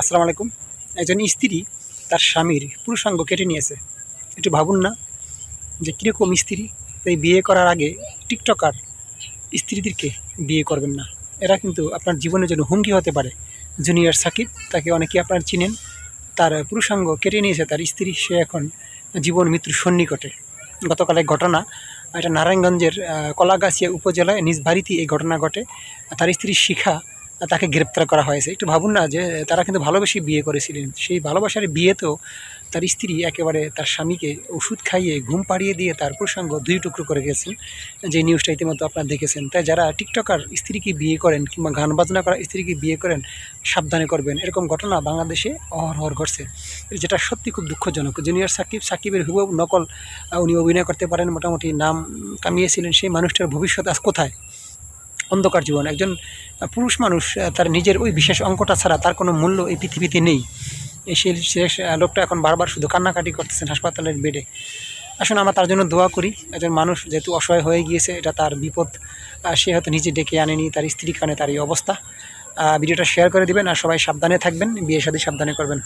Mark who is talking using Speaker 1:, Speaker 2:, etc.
Speaker 1: আসসালামু আলাইকুম। একজন স্ত্রী তার স্বামীর পুরুষাঙ্গ কেটে নিয়েছে। একটু ভাবুন না যে কীরকম স্ত্রী। এই বিয়ে করার আগে টিকটকার স্ত্রীদেরকে বিয়ে করবেন না। এরা কিন্তু আপনার জীবনের জন্য হুমকি হতে পারে। জুনিয়র সাকিব, তাকে অনেকে আপনার চিনেন, তার পুরুষাঙ্গ কেটে নিয়েছে তার স্ত্রী। সে এখন জীবন মৃত্যুর সন্নিকটে। গতকাল ঘটনা, এটা নারায়ণগঞ্জের কলাগাছিয়া উপজেলায় নিজ বাড়িতে এই ঘটনা ঘটে। তার স্ত্রী শিখা তাকে গ্রেপ্তার করা হয়েছে। একটু ভাবুন না যে, তারা কিন্তু ভালোবেসে বিয়ে করেছিলেন। সেই ভালোবাসার বিয়েতেও তার স্ত্রী একেবারে তার স্বামীকে ওষুধ খাইয়ে, ঘুম পাড়িয়ে দিয়ে তার প্রসঙ্গ দুই টুকরো করে গেছেন, যে নিউজটা ইতিমধ্যে আপনারা দেখেছেন। তাই যারা টিকটকার স্ত্রীকে বিয়ে করেন কিংবা গান বাজনা করা স্ত্রীকে বিয়ে করেন, সাবধানে করবেন। এরকম ঘটনা বাংলাদেশে অহরহর ঘটছে। যেটা সত্যি খুব দুঃখজনক। জুনিয়র সাকিব, সাকিবের হুবহু নকল উনি অভিনয় করতে পারেন, মোটামুটি নাম কামিয়েছিলেন। সেই মানুষটার ভবিষ্যৎ আজ কোথায়? অন্ধকার জীবন। একজন পুরুষ মানুষ তার নিজের ওই বিশেষ অঙ্কটা ছাড়া তার কোনো মূল্য এই পৃথিবীতে নেই। সেই শেষ লোকটা এখন বারবার শুধু কান্নাকাটি করতেছেন হাসপাতালের বেডে। আসলে আমরা তার জন্য দোয়া করি, একজন মানুষ যেহেতু অসহায় হয়ে গিয়েছে, এটা তার বিপদ সে হয়তো নিজে ডেকে আনেনি, তার স্ত্রীর কানে তার এই অবস্থা। ভিডিওটা শেয়ার করে দিবেন আর সবাই সাবধানে থাকবেন, বিয়ে সাথে সাবধানে করবেন।